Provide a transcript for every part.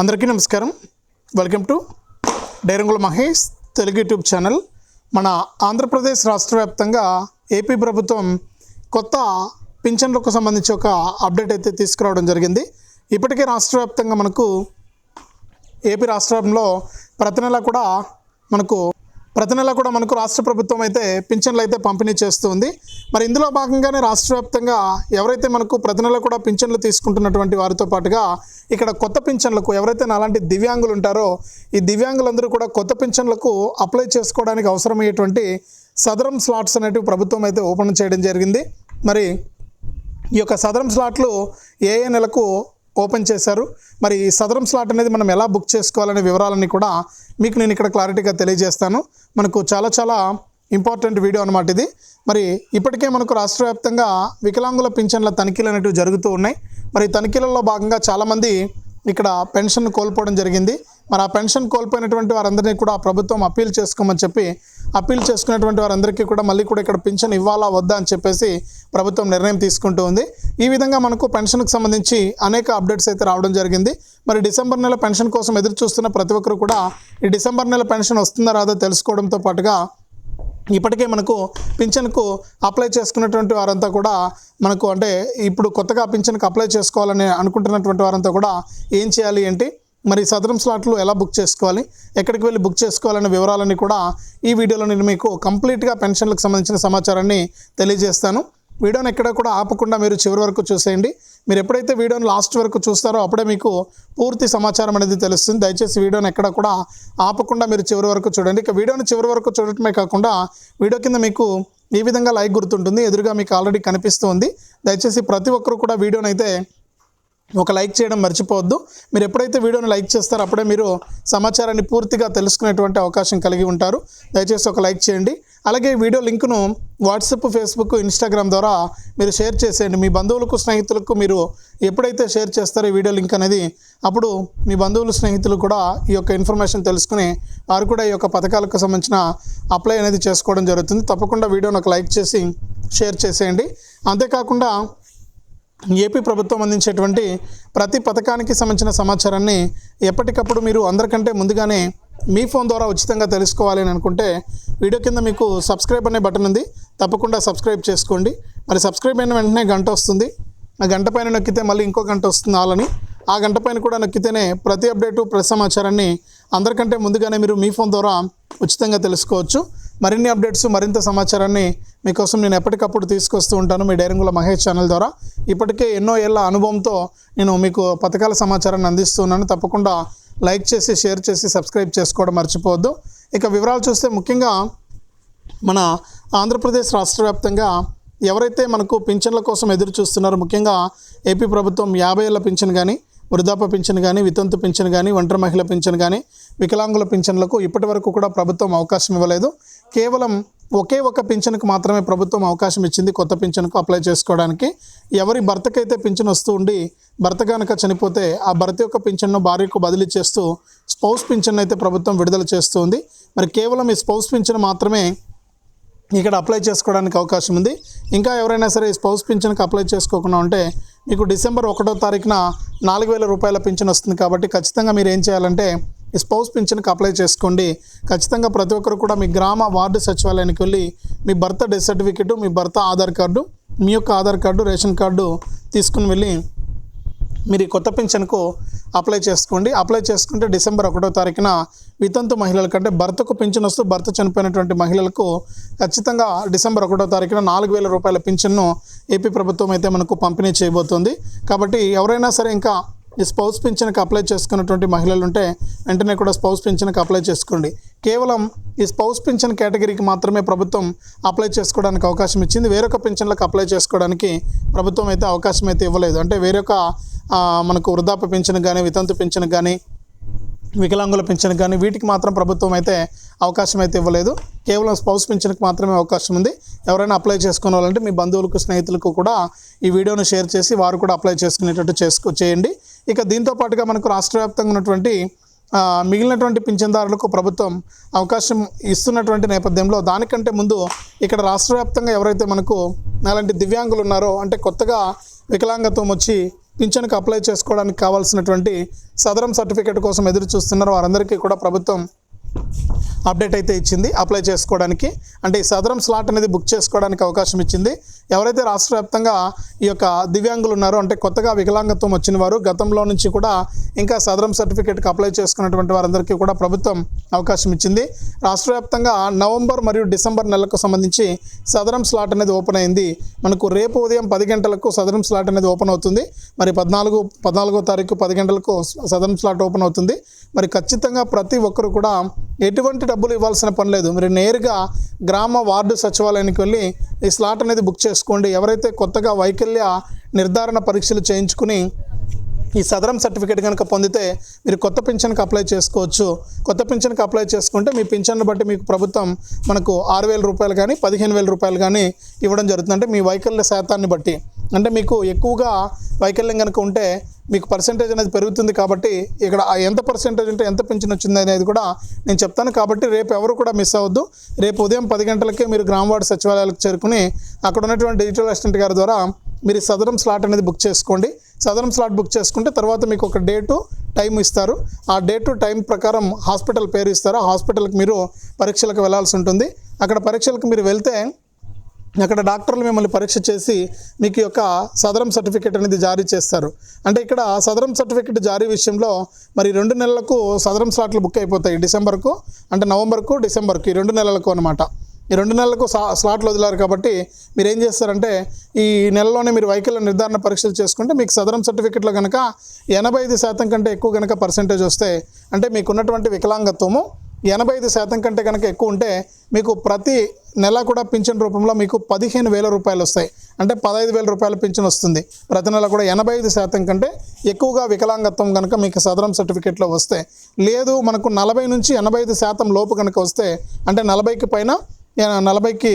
అందరికీ నమస్కారం. Welcome to డైరంగుల Mahesh Telugu YouTube channel. మన ఆంధ్రప్రదేశ్ రాష్ట్ర వ్యాప్తంగా ఏపీ ప్రభుత్వం కొత్త పింఛన్లకు సంబంధించి ఒక అప్డేట్ అయితే తీసుకురావడం జరిగింది. ఇప్పటికే రాష్ట్ర వ్యాప్తంగా మనకు ఏపీ రాష్ట్రంలో ప్రతి నెల కూడా మనకు ప్రతి నెల కూడా మనకు రాష్ట్ర ప్రభుత్వం అయితే పింఛన్లు అయితే పంపిణీ చేస్తుంది. మరి ఇందులో భాగంగానే రాష్ట్ర వ్యాప్తంగా ఎవరైతే మనకు ప్రతి నెల కూడా పింఛన్లు తీసుకుంటున్నటువంటి వారితో పాటుగా ఇక్కడ కొత్త పింఛన్లకు ఎవరైతే నాలాంటి దివ్యాంగులు ఉంటారో ఈ దివ్యాంగులందరూ కూడా కొత్త పింఛన్లకు అప్లై చేసుకోవడానికి అవసరమయ్యేటువంటి సదరం స్లాట్స్ అనేటివి ప్రభుత్వం అయితే ఓపెన్ చేయడం జరిగింది. మరి ఈ యొక్క సదరం స్లాట్లు ఏ ఏ నెలకు ఓపెన్ చేశారు. మరి ఈ సదరం స్లాట్ అనేది మనం ఎలా బుక్ చేసుకోవాలనే వివరాలన్నీ కూడా మీకు నేను ఇక్కడ క్లారిటీగా తెలియజేస్తాను. మనకు చాలా చాలా ఇంపార్టెంట్ వీడియో అనమాట ఇది. మరి ఇప్పటికే మనకు రాష్ట్ర వ్యాప్తంగా వికలాంగుల పింఛన్ల తనిఖీలు అనేటివి జరుగుతూ ఉన్నాయి. మరి తనిఖీలలో భాగంగా చాలామంది ఇక్కడ పెన్షన్ కోల్పోవడం జరిగింది. మరి ఆ పెన్షన్ కోల్పోయినటువంటి వారందరినీ కూడా ప్రభుత్వం అప్పీల్ చేసుకోమని చెప్పి అప్పీల్ చేసుకున్నటువంటి వారందరికీ కూడా మళ్ళీ కూడా ఇక్కడ పింఛన్ ఇవ్వాలా వద్దా అని చెప్పేసి ప్రభుత్వం నిర్ణయం తీసుకుంటూ ఉంది. ఈ విధంగా మనకు పెన్షన్కు సంబంధించి అనేక అప్డేట్స్ అయితే రావడం జరిగింది. మరి డిసెంబర్ నెల పెన్షన్ కోసం ఎదురు చూస్తున్న ప్రతి ఒక్కరు కూడా ఈ డిసెంబర్ నెల పెన్షన్ వస్తుందా రాదో తెలుసుకోవడంతో పాటుగా ఇప్పటికే మనకు పింఛన్కు అప్లై చేసుకున్నటువంటి వారంతా కూడా మనకు అంటే ఇప్పుడు కొత్తగా పింఛన్కి అప్లై చేసుకోవాలని అనుకుంటున్నటువంటి వారంతా కూడా ఏం చేయాలి ఏంటి? మరి సదరం స్లాట్లు ఎలా బుక్ చేసుకోవాలి? ఎక్కడికి వెళ్ళి బుక్ చేసుకోవాలనే వివరాలన్నీ కూడా ఈ వీడియోలో నేను మీకు కంప్లీట్గా పెన్షన్లకు సంబంధించిన సమాచారాన్ని తెలియజేస్తాను. వీడియోని ఎక్కడ కూడా ఆపకుండా మీరు చివరి వరకు చూసేయండి. మీరు ఎప్పుడైతే వీడియోని లాస్ట్ వరకు చూస్తారో అప్పుడే మీకు పూర్తి సమాచారం అనేది తెలుస్తుంది. దయచేసి వీడియోని ఎక్కడ కూడా ఆపకుండా మీరు చివరి వరకు చూడండి. ఇక వీడియోని చివరి వరకు చూడటమే కాకుండా వీడియో కింద మీకు ఈ విధంగా లైక్ గుర్తుంటుంది. ఎదురుగా మీకు ఆల్రెడీ కనిపిస్తుంది దయచేసి ప్రతి ఒక్కరు కూడా వీడియోని అయితే ఒక లైక్ చేయడం మర్చిపోవద్దు. మీరు ఎప్పుడైతే వీడియోని లైక్ చేస్తారో అప్పుడే మీరు సమాచారాన్ని పూర్తిగా తెలుసుకునేటువంటి అవకాశం కలిగి ఉంటారు. దయచేసి ఒక లైక్ చేయండి. అలాగే వీడియో లింక్ను వాట్సాప్ ఫేస్బుక్ ఇన్స్టాగ్రామ్ ద్వారా మీరు షేర్ చేసేయండి. మీ బంధువులకు స్నేహితులకు మీరు ఎప్పుడైతే షేర్ చేస్తారో వీడియో లింక్ అనేది అప్పుడు మీ బంధువులు స్నేహితులు కూడా ఈ యొక్క ఇన్ఫర్మేషన్ తెలుసుకుని వారు కూడా ఈ యొక్క పథకాలకు సంబంధించిన అప్లై అనేది చేసుకోవడం జరుగుతుంది. తప్పకుండా వీడియోని ఒక లైక్ చేసి షేర్ చేసేయండి. అంతేకాకుండా ఏపీ ప్రభుత్వం అందించేటువంటి ప్రతి పథకానికి సంబంధించిన సమాచారాన్ని ఎప్పటికప్పుడు మీరు అందరికంటే ముందుగానే మీ ఫోన్ ద్వారా ఉచితంగా తెలుసుకోవాలి అని అనుకుంటే వీడియో కింద మీకు సబ్స్క్రైబ్ అనే బటన్ ఉంది. తప్పకుండా సబ్స్క్రైబ్ చేసుకోండి. మరి సబ్స్క్రైబ్ అయిన వెంటనే గంట వస్తుంది. ఆ గంట పైన నొక్కితే మళ్ళీ ఇంకో గంట వస్తుంది ఆలని ఆ గంట పైన కూడా నొక్కితేనే ప్రతి అప్డేటు ప్రతి సమాచారాన్ని అందరికంటే ముందుగానే మీరు మీ ఫోన్ ద్వారా ఉచితంగా తెలుసుకోవచ్చు. మరిన్ని అప్డేట్స్ మరింత సమాచారాన్ని మీకోసం నేను ఎప్పటికప్పుడు తీసుకొస్తూ ఉంటాను మీ డైరంగుల మహేష్ ఛానల్ ద్వారా. ఇప్పటికే ఎన్నో ఏళ్ళ అనుభవంతో నేను మీకు పథకాల సమాచారాన్ని అందిస్తున్నాను. తప్పకుండా లైక్ చేసి షేర్ చేసి సబ్స్క్రైబ్ చేసుకోవడం మర్చిపోవద్దు. ఇక వివరాలు చూస్తే ముఖ్యంగా మన ఆంధ్రప్రదేశ్ రాష్ట్ర వ్యాప్తంగా ఎవరైతే మనకు పింఛన్ల కోసం ఎదురు చూస్తున్నారో ముఖ్యంగా ఏపీ ప్రభుత్వం యాభై ఏళ్ళ పింఛన్ కానీ వృద్ధాప్య పింఛన్ కానీ వితంతు పింఛన్ కానీ ఒంటరి మహిళ పింఛన్ కానీ వికలాంగుల పింఛన్లకు ఇప్పటి వరకు కూడా ప్రభుత్వం అవకాశం ఇవ్వలేదు. కేవలం ఒకే ఒక పింఛన్కు మాత్రమే ప్రభుత్వం అవకాశం ఇచ్చింది. కొత్త పింఛన్కు అప్లై చేసుకోవడానికి ఎవరి భర్తకైతే పింఛన్ వస్తూ ఉండి భర్త కనుక చనిపోతే ఆ భర్త యొక్క పింఛన్ను భార్యకు బదిలీ చేస్తూ స్పౌస్ పింఛన్ అయితే ప్రభుత్వం విడుదల చేస్తుంది మరి కేవలం ఈ స్పౌస్ పింఛన్ మాత్రమే ఇక్కడ అప్లై చేసుకోవడానికి అవకాశం ఉంది. ఇంకా ఎవరైనా సరే ఈ స్పౌస్ పింఛన్కి అప్లై చేసుకోకుండా ఉంటే మీకు డిసెంబర్ ఒకటో తారీఖున నాలుగు వేల రూపాయల పింఛన్ వస్తుంది కాబట్టి ఖచ్చితంగా మీరు ఏం చేయాలంటే ఈ స్పౌస్ పింఛన్కి అప్లై చేసుకోండి. ఖచ్చితంగా ప్రతి ఒక్కరు కూడా మీ గ్రామ వార్డు సచివాలయానికి వెళ్ళి మీ భర్త డెత్ సర్టిఫికెట్ మీ భర్త ఆధార్ కార్డు మీ యొక్క ఆధార్ కార్డు రేషన్ కార్డు తీసుకుని వెళ్ళి మీరు ఈ కొత్త పింఛన్కు అప్లై చేసుకోండి. అప్లై చేసుకుంటే డిసెంబర్ ఒకటో తారీఖున వితంతు మహిళల కంటే భర్తకు పింఛన్ వస్తూ భర్త చనిపోయినటువంటి మహిళలకు ఖచ్చితంగా డిసెంబర్ ఒకటో తారీఖున నాలుగు వేల రూపాయల పింఛన్ను ఏపీ ప్రభుత్వం అయితే మనకు పంపిణీ చేయబోతుంది. కాబట్టి ఎవరైనా సరే ఇంకా ఈ స్పౌస్ పింఛన్కి అప్లై చేసుకున్నటువంటి మహిళలు ఉంటే వెంటనే కూడా స్పౌస్ పింఛన్కి అప్లై చేసుకోండి. కేవలం ఈ స్పౌస్ పింఛన్ కేటగిరీకి మాత్రమే ప్రభుత్వం అప్లై చేసుకోవడానికి అవకాశం ఇచ్చింది. వేరొక పింఛన్లకు అప్లై చేసుకోవడానికి ప్రభుత్వం అయితే అవకాశం అయితే ఇవ్వలేదు. అంటే వేరొక మనకు వృద్ధాప్య పింఛన్ కానీ వితంతు పింఛన్ కానీ వికలాంగుల పింఛన్ కానీ వీటికి మాత్రం ప్రభుత్వం అయితే అవకాశం అయితే ఇవ్వలేదు. కేవలం స్పౌస్ పింఛన్కి మాత్రమే అవకాశం ఉంది. ఎవరైనా అప్లై చేసుకోవాలంటే మీ బంధువులకు స్నేహితులకు కూడా ఈ వీడియోను షేర్ చేసి వారు కూడా అప్లై చేసుకునేటట్టు చేసుకో చేయండి. ఇక దీంతో పాటుగా మనకు రాష్ట్ర వ్యాప్తంగా ఉన్నటువంటి మిగిలినటువంటి పింఛన్దారులకు ప్రభుత్వం అవకాశం ఇస్తున్నటువంటి నేపథ్యంలో దానికంటే ముందు ఇక్కడ రాష్ట్ర వ్యాప్తంగా ఎవరైతే మనకు అలాంటి దివ్యాంగులు ఉన్నారో అంటే కొత్తగా వికలాంగత్వం వచ్చి పింఛన్కి అప్లై చేసుకోవడానికి కావాల్సినటువంటి సదరం సర్టిఫికేట్ కోసం ఎదురు చూస్తున్నారు వారందరికీ కూడా ప్రభుత్వం అప్డేట్ అయితే ఇచ్చింది. అప్లై చేసుకోవడానికి అంటే ఈ సదరం స్లాట్ అనేది బుక్ చేసుకోవడానికి అవకాశం ఇచ్చింది. ఎవరైతే రాష్ట్ర వ్యాప్తంగా ఈ యొక్క దివ్యాంగులు ఉన్నారో అంటే కొత్తగా వికలాంగత్వం వచ్చిన వారు గతంలో నుంచి కూడా ఇంకా సదరం సర్టిఫికేట్కి అప్లై చేసుకున్నటువంటి వారందరికీ కూడా ప్రభుత్వం అవకాశం ఇచ్చింది. రాష్ట్ర వ్యాప్తంగా నవంబర్ మరియు డిసెంబర్ నెలకు సంబంధించి సదరం స్లాట్ అనేది ఓపెన్ అయింది. మనకు రేపు ఉదయం పది గంటలకు సదరం స్లాట్ అనేది ఓపెన్ అవుతుంది. మరి పద్నాలుగు పద్నాలుగో తారీఖు పది గంటలకు సదరం స్లాట్ ఓపెన్ అవుతుంది. మరి ఖచ్చితంగా ప్రతి ఒక్కరు కూడా ఎటువంటి డబ్బులు ఇవ్వాల్సిన పని లేదు. మీరు నేరుగా గ్రామ వార్డు సచివాలయానికి వెళ్ళి ఈ స్లాట్ అనేది బుక్ చేసుకోండి. ఎవరైతే కొత్తగా వైకల్య నిర్ధారణ పరీక్షలు చేయించుకుని ఈ సదరం సర్టిఫికేట్ కనుక పొందితే మీరు కొత్త పింఛన్కి అప్లై చేసుకోవచ్చు. కొత్త పింఛన్కి అప్లై చేసుకుంటే మీ పింఛన్ను బట్టి మీకు ప్రభుత్వం మనకు ఆరు వేల రూపాయలు కానీ పదిహేను వేల రూపాయలు కానీ ఇవ్వడం జరుగుతుంది. అంటే మీ వైకల్య శాతాన్ని బట్టి. అంటే మీకు ఎక్కువగా వైకల్యం కనుక ఉంటే మీకు పర్సంటేజ్ అనేది పెరుగుతుంది కాబట్టి ఇక్కడ ఎంత పర్సంటేజ్ ఉంటే ఎంత పింఛన్ వచ్చింది అనేది కూడా నేను చెప్తాను. కాబట్టి రేపు ఎవరు కూడా మిస్ అవ్వద్దు. రేపు ఉదయం పది గంటలకే మీరు గ్రామ వార్డు సచివాలయాలకు చేరుకుని అక్కడ ఉన్నటువంటి డిజిటల్ అసిస్టెంట్ గారి ద్వారా మీరు సదరం స్లాట్ అనేది బుక్ చేసుకోండి. సదరం స్లాట్ బుక్ చేసుకుంటే తర్వాత మీకు ఒక డేటు టైం ఇస్తారు. ఆ డేటు టైం ప్రకారం హాస్పిటల్ పేరు ఇస్తారు. ఆ హాస్పిటల్కి మీరు పరీక్షలకు వెళ్ళాల్సి ఉంటుంది. అక్కడ పరీక్షలకు మీరు వెళ్తే అక్కడ డాక్టర్లు మిమ్మల్ని పరీక్ష చేసి మీకు యొక్క సదరం సర్టిఫికేట్ అనేది జారీ చేస్తారు. అంటే ఇక్కడ సదరం సర్టిఫికేట్ జారీ విషయంలో మరి రెండు నెలలకు సదరం స్లాట్లు బుక్ అయిపోతాయి డిసెంబర్కు అంటే నవంబర్కు డిసెంబర్కు ఈ రెండు నెలలకు అనమాట ఈ రెండు నెలలకు స్లాట్లు వదిలారు కాబట్టి మీరు ఏం చేస్తారంటే ఈ నెలలోనే మీరు వైకల్య నిర్ధారణ పరీక్షలు చేసుకుంటే మీకు సదరం సర్టిఫికెట్లో కనుక ఎనభై ఐదు శాతం కంటే ఎక్కువ కనుక పర్సంటేజ్ వస్తే అంటే మీకు ఉన్నటువంటి వికలాంగత్వము ఎనభై ఐదు శాతం కంటే కనుక ఎక్కువ ఉంటే మీకు ప్రతి నెల కూడా పింఛన్ రూపంలో మీకు పదిహేను వేల రూపాయలు వస్తాయి. అంటే పదహైదు వేల రూపాయల పింఛన్ వస్తుంది. ప్రతి నెల కూడా ఎనభై ఐదు శాతం కంటే ఎక్కువగా వికలాంగత్వం కనుక మీకు సదరం సర్టిఫికేట్లో వస్తే లేదు మనకు నలభై నుంచి ఎనభై ఐదు శాతం లోపు కనుక వస్తే అంటే నలభైకి పైన నలభైకి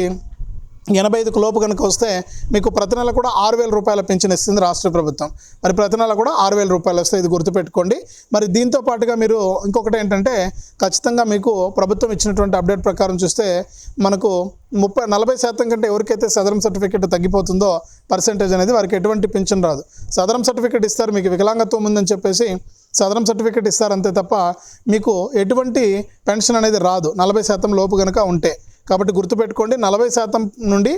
ఎనభై ఐదుకు లోపు కనుక వస్తే మీకు ప్రతి నెల కూడా ఆరు వేల రూపాయల పెన్షన్ ఇస్తుంది రాష్ట్ర ప్రభుత్వం. మరి ప్రతి నెల కూడా ఆరు వేల రూపాయలు వస్తాయి ఇది గుర్తుపెట్టుకోండి. మరి దీంతో పాటుగా మీరు ఇంకొకటి ఏంటంటే ఖచ్చితంగా మీకు ప్రభుత్వం ఇచ్చినటువంటి అప్డేట్ ప్రకారం చూస్తే మనకు ముప్పై నలభై శాతం కంటే ఎవరికైతే సదరం సర్టిఫికేట్ తగ్గిపోతుందో పర్సెంటేజ్ అనేది వారికి ఎటువంటి పెన్షన్ రాదు. సదరం సర్టిఫికేట్ ఇస్తారు మీకు వికలాంగత్వం ఉందని చెప్పేసి సదరం సర్టిఫికేట్ ఇస్తారు అంతే తప్ప మీకు ఎటువంటి పెన్షన్ అనేది రాదు. నలభై శాతం లోపు కనుక ఉంటే. కాబట్టి గుర్తుపెట్టుకోండి నలభై శాతం నుండి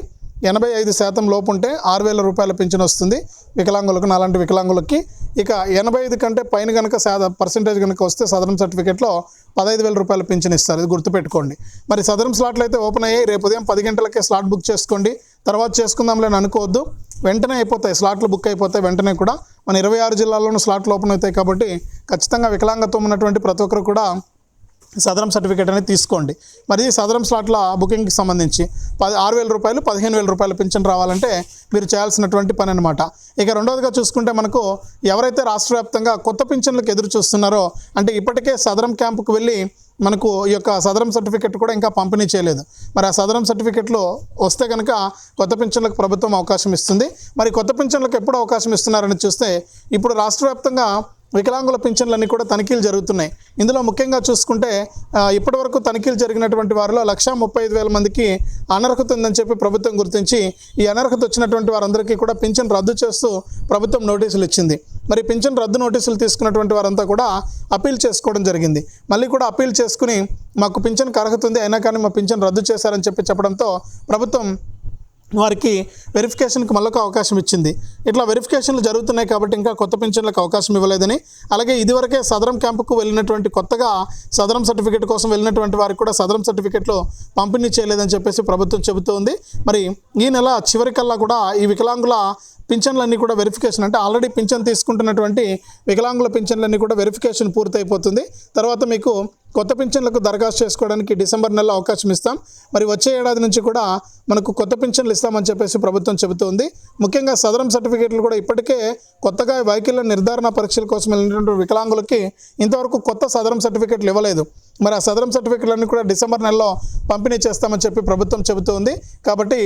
ఎనభై ఐదు శాతం లోపు ఉంటే ఆరు వేల రూపాయల పింఛన్ వస్తుంది వికలాంగులకు నాలాంటి వికలాంగులకి. ఇక ఎనభై ఐదు కంటే పైన కనుక శాత పర్సంటేజ్ కనుక వస్తే సదరం సర్టిఫికేట్లో పదహైదు వేల రూపాయల పింఛన్ ఇస్తారు ఇది గుర్తుపెట్టుకోండి. మరి సదరం స్లాట్లు అయితే ఓపెన్ అయ్యాయి రేపు ఉదయం పది గంటలకే స్లాట్ బుక్ చేసుకోండి. తర్వాత చేసుకుందాంలే అని అనుకోవద్దు వెంటనే అయిపోతాయి స్లాట్లు బుక్ అయిపోతాయి వెంటనే కూడా. మన ఇరవై ఆరు జిల్లాల్లోనూ స్లాట్లు ఓపెన్ అవుతాయి కాబట్టి ఖచ్చితంగా వికలాంగత్వం ఉన్నటువంటి ప్రతి ఒక్కరు కూడా సదరం సర్టిఫికేట్ అనేది తీసుకోండి. మరి సదరం స్లాట్ల బుకింగ్కి సంబంధించి పది ఆరు వేల రూపాయలు పదిహేను వేల రూపాయలు పింఛన్ రావాలంటే మీరు చేయాల్సినటువంటి పని అనమాట ఇక రెండవదిగా చూసుకుంటే మనకు ఎవరైతే రాష్ట్ర వ్యాప్తంగా కొత్త పింఛన్లకు ఎదురు చూస్తున్నారో అంటే ఇప్పటికే సదరం క్యాంపుకు వెళ్ళి మనకు ఈ యొక్క సదరం సర్టిఫికెట్ కూడా ఇంకా పంపిణీ చేయలేదు. మరి ఆ సదరం సర్టిఫికెట్లో వస్తే కనుక కొత్త పింఛన్లకు ప్రభుత్వం అవకాశం ఇస్తుంది. మరి కొత్త పింఛన్లకు ఎప్పుడు అవకాశం ఇస్తున్నారని చూస్తే ఇప్పుడు రాష్ట్ర వ్యాప్తంగా వికలాంగుల పింఛన్లన్నీ కూడా తనిఖీలు జరుగుతున్నాయి. ఇందులో ముఖ్యంగా చూసుకుంటే ఇప్పటివరకు తనిఖీలు జరిగినటువంటి వారిలో లక్షా ముప్పై ఐదు వేల మందికి అనర్హత ఉందని చెప్పి ప్రభుత్వం గుర్తించి ఈ అనర్హత వచ్చినటువంటి వారందరికీ కూడా పింఛన్ రద్దు చేస్తూ ప్రభుత్వం నోటీసులు ఇచ్చింది. మరి పింఛన్ రద్దు నోటీసులు తీసుకున్నటువంటి వారంతా కూడా అప్పీల్ చేసుకోవడం జరిగింది. మళ్ళీ కూడా అప్పీల్ చేసుకుని మాకు పింఛన్కి అర్హత ఉంది అయినా కానీ మా పింఛన్ రద్దు చేశారని చెప్పి చెప్పడంతో ప్రభుత్వం వారికి వెరిఫికేషన్కి మళ్ళొక అవకాశం ఇచ్చింది. ఇట్లా వెరిఫికేషన్లు జరుగుతున్నాయి కాబట్టి ఇంకా కొత్త పింఛన్లకు అవకాశం ఇవ్వలేదని అలాగే ఇదివరకే సదరం క్యాంపుకు వెళ్ళినటువంటి కొత్తగా సదరం సర్టిఫికేట్ కోసం వెళ్ళినటువంటి వారికి కూడా సదరం సర్టిఫికేట్లు పంపిణీ చేయలేదని చెప్పేసి ప్రభుత్వం చెబుతోంది. మరి ఈ నెల చివరికల్లా కూడా ఈ వికలాంగుల పింఛన్లన్నీ కూడా వెరిఫికేషన్ అంటే ఆల్రెడీ పింఛన్ తీసుకుంటున్నటువంటి వికలాంగుల పింఛన్లన్నీ కూడా వెరిఫికేషన్ పూర్తయిపోతుంది. తర్వాత మీకు కొత్త పింఛన్లకు దరఖాస్తు చేసుకోవడానికి డిసెంబర్ నెలలో అవకాశం ఇస్తాం. మరి వచ్చే ఏడాది నుంచి కూడా మనకు కొత్త పింఛన్లు ఇస్తామని చెప్పేసి ప్రభుత్వం చెబుతోంది. ముఖ్యంగా సదరం సర్టిఫికేట్లు కూడా ఇప్పటికే కొత్తగా వైకల్య నిర్ధారణ పరీక్షల కోసం వెళ్ళినటువంటి వికలాంగులకి ఇంతవరకు కొత్త సదరం సర్టిఫికేట్లు ఇవ్వలేదు. మరి ఆ సదరం సర్టిఫికేట్లన్నీ కూడా డిసెంబర్ నెలలో పంపిణీ చేస్తామని చెప్పి ప్రభుత్వం చెబుతోంది. కాబట్టి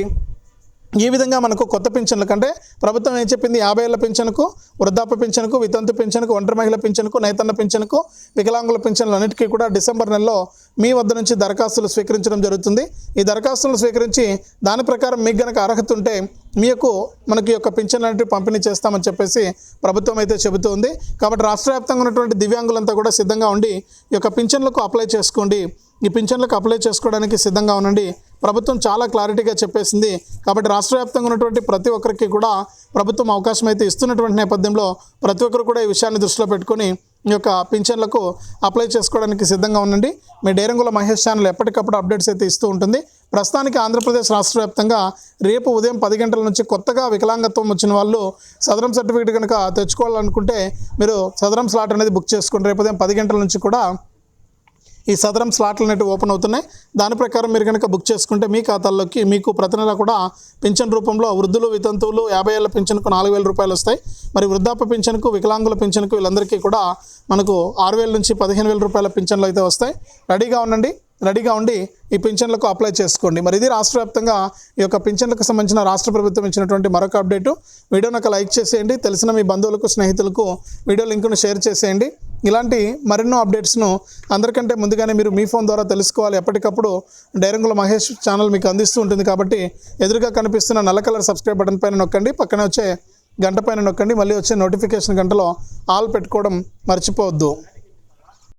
ఈ విధంగా మనకు కొత్త పింఛన్ల కంటే ప్రభుత్వం ఏం చెప్పింది? యాభై ఏళ్ళ పింఛన్కు వృద్ధాప్య పింఛన్కు వితంతు పింఛన్కు ఒంటరి మహిళ పింఛన్కు నైతన్న పింఛన్కు వికలాంగుల పింఛన్లు అన్నిటికీ కూడా డిసెంబర్ నెలలో మీ వద్ద నుంచి దరఖాస్తులు స్వీకరించడం జరుగుతుంది. ఈ దరఖాస్తులను స్వీకరించి దాని ప్రకారం మీకు గనక అర్హత ఉంటే మీకు మనకి యొక్క పింఛన్ అనేటివి పంపిణీ చేస్తామని చెప్పేసి ప్రభుత్వం అయితే చెబుతుంది. కాబట్టి రాష్ట్ర వ్యాప్తంగా ఉన్నటువంటి దివ్యాంగులంతా కూడా సిద్ధంగా ఉండి ఈ యొక్క పింఛన్లకు అప్లై చేసుకోండి. ఈ పింఛన్లకు అప్లై చేసుకోవడానికి సిద్ధంగా ఉండండి. ప్రభుత్వం చాలా క్లారిటీగా చెప్పేసింది. కాబట్టి రాష్ట్ర వ్యాప్తంగా ఉన్నటువంటి ప్రతి ఒక్కరికి కూడా ప్రభుత్వం అవకాశం అయితే ఇస్తున్నటువంటి నేపథ్యంలో ప్రతి ఒక్కరు కూడా ఈ విషయాన్ని దృష్టిలో పెట్టుకొని ఈ యొక్క పింఛన్లకు అప్లై చేసుకోవడానికి సిద్ధంగా ఉండండి. మీ డేరంగుల మహేష్ ఛానల్ ఎప్పటికప్పుడు అప్డేట్స్ అయితే ఇస్తూ ఉంటుంది. ప్రస్తుతానికి ఆంధ్రప్రదేశ్ రాష్ట్ర వ్యాప్తంగా రేపు ఉదయం పది గంటల నుంచి కొత్తగా వికలాంగత్వం వచ్చిన వాళ్ళు సదరం సర్టిఫికేట్ కనుక తెచ్చుకోవాలనుకుంటే మీరు సదరం స్లాట్ అనేది బుక్ చేసుకోండి రేపు ఉదయం పది గంటల నుంచి కూడా ఈ సదరం స్లాట్లు అనేవి ఓపెన్ అవుతున్నాయి. దాని ప్రకారం మీరు కనుక బుక్ చేసుకుంటే మీ ఖాతాల్లోకి మీకు ప్రతి నెల కూడా పింఛన్ రూపంలో వృద్ధులు వితంతువులు యాభై ఏళ్ళ పింఛన్కు నాలుగు వేల రూపాయలు వస్తాయి. మరి వృద్ధాప్య పింఛన్కు వికలాంగుల పింఛన్కు వీళ్ళందరికీ కూడా మనకు ఆరు వేల నుంచి పదిహేను వేల రూపాయల పింఛన్లు అయితే వస్తాయి. రెడీగా ఉండండి. రెడీగా ఉండి ఈ పింఛన్లకు అప్లై చేసుకోండి. మరి ఇది రాష్ట్ర వ్యాప్తంగా ఈ యొక్క పింఛన్లకు సంబంధించిన రాష్ట్ర ప్రభుత్వం ఇచ్చినటువంటి మరొక అప్డేటు. వీడియోని ఒక లైక్ చేసేయండి. తెలిసిన మీ బంధువులకు స్నేహితులకు వీడియో లింకును షేర్ చేసేయండి. ఇలాంటి మరెన్నో అప్డేట్స్ను అందరికంటే ముందుగానే మీరు మీ ఫోన్ ద్వారా తెలుసుకోవాలి. ఎప్పటికప్పుడు డైరంగుల మహేష్ ఛానల్ మీకు అందిస్తూ ఉంటుంది కాబట్టి ఎదురుగా కనిపిస్తున్న నల్ల కలర్ సబ్స్క్రైబ్ బటన్ పైన నొక్కండి. పక్కనే వచ్చే గంట పైన నొక్కండి. మళ్ళీ వచ్చే నోటిఫికేషన్ గంటలో ఆల్ పెట్టుకోవడం మర్చిపోవద్దు.